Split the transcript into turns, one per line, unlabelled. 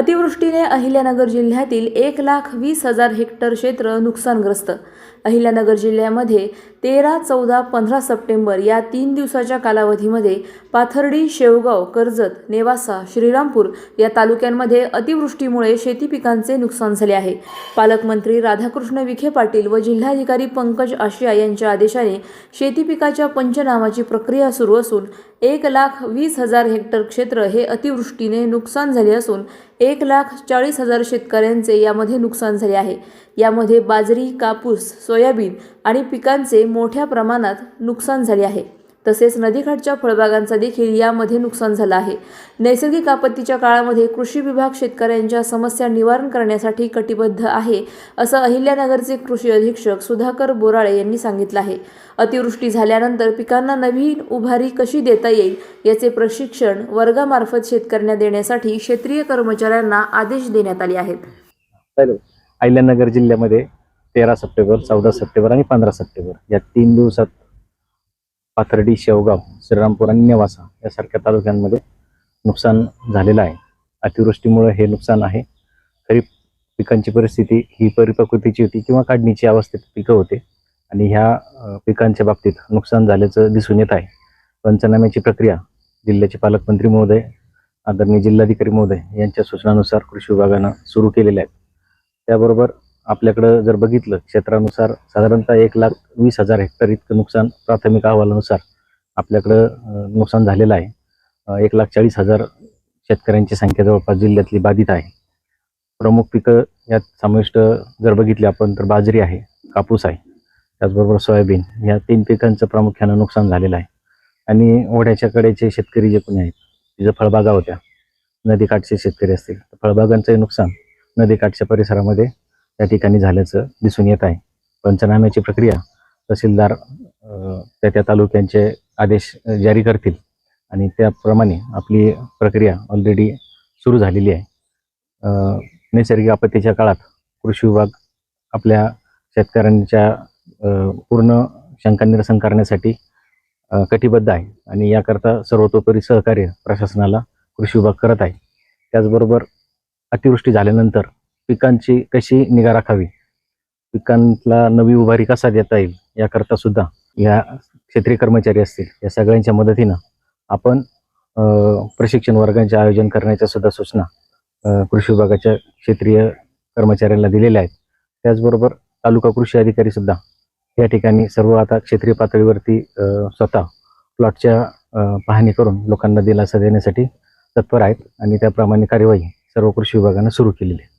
अतिवृष्टीने अहिल्यानगर जिल्ह्यातील एक लाख वीस हजार हेक्टर क्षेत्र नुकसानग्रस्त. अहिल्यानगर जिल्ह्यामध्ये तेरा चौदा पंधरा सप्टेंबर या तीन दिवसाच्या कालावधीमध्ये पाथर्डी शेवगाव कर्जत नेवासा श्रीरामपूर या तालुक्यांमध्ये अतिवृष्टीमुळे शेती पिकांचे नुकसान झाले आहे. पालकमंत्री राधाकृष्ण विखे पाटील व जिल्हाधिकारी पंकज आशिया यांच्या आदेशाने शेती पिकाच्या पंचनामाची प्रक्रिया सुरू असून एक लाख वीस हजार हेक्टर क्षेत्र हे अतिवृष्टीने नुकसान झाले असून एक लाख चाळीस हजार शेतकऱ्यांचे यामध्ये नुकसान झाले आहे. यामध्ये बाजरी कापूस सोयाबीन आणि पिकांचे मोठ्या प्रमाणात नुकसान झाले आहे. तसेच नदीकाठच्या फळबागांचा देखील यामध्ये नुकसान झालं आहे. नैसर्गिक आपत्तीच्या काळामध्ये कृषी विभाग शेतकऱ्यांच्या समस्या निवारण करण्यासाठी कटिबद्ध आहे असं अहिल्यानगरचे कृषी अधीक्षक सुधाकर बोराळे यांनी सांगितलं आहे. अतिवृष्टी झाल्यानंतर पिकांना नवीन उभारी कशी देता येईल याचे प्रशिक्षण वर्गामार्फत शेतकऱ्यांना देण्यासाठी क्षेत्रीय कर्मचाऱ्यांना आदेश देण्यात आले आहेत.
हॅलो. अहिल्यानगर जिल्ह्यामध्ये तेरा सप्टेंबर चौदा सप्टेंबर आणि पंधरा सप्टेंबर या तीन दिवसात पाथर्डी शेवगाव श्रीरामपूर आणि नेवासा यासारख्या तालुक्यांमध्ये नुकसान झालेलं आहे. अतिवृष्टीमुळे हे नुकसान आहे. खरीप पिकांची परिस्थिती ही परिपक्वतेची होती किंवा काढणीची अवस्थेत पिकं होते आणि ह्या पिकांच्या बाबतीत नुकसान झाल्याचं दिसून येत आहे. पंचनाम्याची प्रक्रिया जिल्ह्याचे पालकमंत्री महोदय आदरणीय जिल्हाधिकारी महोदय यांच्या सूचनानुसार कृषी विभागानं सुरू केलेल्या आहेत. त्याबरोबर आपल्याकडं जर बघितलं क्षेत्रानुसार साधारणतः एक लाख वीस हजार हेक्टर इतकं नुकसान प्राथमिक अहवालानुसार आपल्याकडं नुकसान झालेलं आहे. एक लाख चाळीस हजार शेतकऱ्यांची संख्या जवळपास जिल्ह्यातली बाधित आहे. प्रमुख पिकं यात समाविष्ट जर बघितली आपण तर बाजरी आहे कापूस आहे त्याचबरोबर सोयाबीन या तीन पिकांचं प्रामुख्यानं नुकसान झालेलं आहे. आणि ओढ्याच्या कडेचे शेतकरी जे कोणी आहेत तिथं फळबागा होत्या. नदीकाठचे शेतकरी असतील फळबागांचंही नुकसान नदीकाठच्या परिसरामध्ये त्या ठिकाणी झाल्याचं दिसून येत आहे. पंचनाम्याची प्रक्रिया तहसीलदार त्या त्या तालुक्यांचे आदेश जारी करतील आणि त्याप्रमाणे आपली प्रक्रिया ऑलरेडी सुरू झालेली आहे. नैसर्गिक आपत्तीच्या काळात कृषी विभाग आपल्या शेतकऱ्यांच्या पूर्ण शंका निरसन करण्यासाठी कटिबद्ध आहे आणि याकरता सर्वतोपरी सहकार्य प्रशासनाला कृषी विभाग करत आहे. त्याचबरोबर अतिवृष्टी झाल्यानंतर पिकांची कशी निगा राखावी? पिकांना नवी उभारी कसा देता येईल? याकरता सुद्धा या क्षेत्रीय कर्मचारी असतील या सगळ्यांच्या मदतीनं आपण प्रशिक्षण वर्गांचे आयोजन करण्याच्या सुद्धा सूचना कृषी विभागाच्या क्षेत्रीय कर्मचाऱ्यांना दिलेल्या आहेत. त्याचबरोबर तालुका कृषी अधिकारी सुद्धा या ठिकाणी सर्व आता क्षेत्रीय पातळीवरती स्वतः प्लॉटच्या पाहणी करून लोकांना दिलासा देण्यासाठी तत्पर आहेत आणि त्याप्रमाणे कार्यवाही सर्व कृषी विभागानं सुरू केलेली आहे.